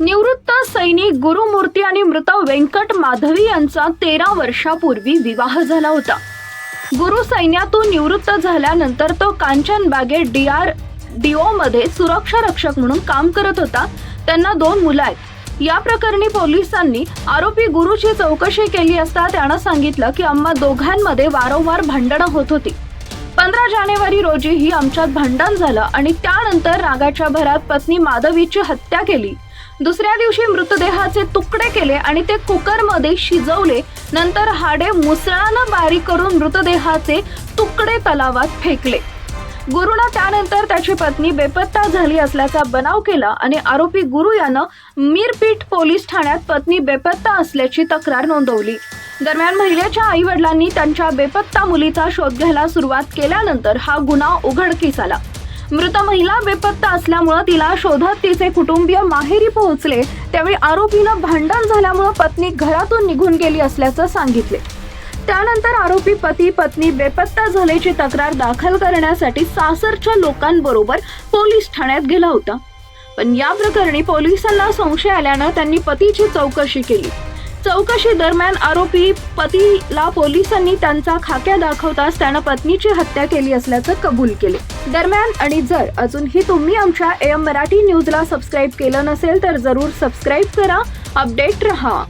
निवृत्त सैनिक गुरुमूर्ती आणि मृत व्यंकट माधवी यांचा तेरा वर्षापूर्वी विवाह झाला होता. गुरु सैन्यातून निवृत्त झाल्यानंतर तो कांचनबागेत डी आर डी मध्ये सुरक्षा रक्षक म्हणून काम करत होता. त्यांना दोन मुलं आहेत. या प्रकरणी पोलिसांनी आरोपी गुरुची चौकशी केली असता त्यानं सांगितलं की आम्हा दोघांमध्ये वारंवार भांडणं होत होती. पंधरा जानेवारी रोजी ही आमच्यात भांडण झालं आणि त्यानंतर रागाच्या भरात पत्नी माधवीची हत्या केली. दुसऱ्या दिवशी मृतदेहाचे तुकडे केले आणि ते कुकरमध्ये शिजवले. नंतर हाडे मुसळानं बारीक करून मृतदेहाचे तुकडे तलावात फेकले. गुरुनं त्यानंतर त्याची पत्नी बेपत्ता झाली असल्याचा बनाव केला आणि आरोपी गुरु यानं मीरपीठ पोलीस ठाण्यात पत्नी बेपत्ता असल्याची तक्रार नोंदवली. दरम्यान महिलेच्या आई वडिलांनी त्यांच्या बेपत्ता मुलीचा शोध घ्यायला सुरुवात केल्यानंतर हा गुन्हा उघडकीस आला. मृत महिला बेपत्ता असल्यामुळं तिला शोधत तिचे कुटुंबीय माहेरी पोहोचले. त्यावेळी आरोपीनं भांडण झाल्यामुळे पत्नी घरातून निघून गेली असल्याचं सांगितले. त्यानंतर आरोपी पती पत्नी बेपत्ता झाल्याची तक्रार दाखल करण्यासाठी सासरच्या लोकांबरोबर पोलीस ठाण्यात गेला होता. पण या प्रकरणी पोलिसांना संशय आल्यानं त्यांनी पतीची चौकशी केली. चौकशी दरम्यान आरोपी पतीला पोलिसांनी त्यांचा खाक्या दाखवताच त्यानं पत्नीची हत्या केली असल्याचं कबूल केले. दरम्यान आणि जर अजूनही तुम्ही आमच्या एम मराठी न्यूजला सबस्क्राईब केलं नसेल तर जरूर सबस्क्राईब करा अपडेट रहा.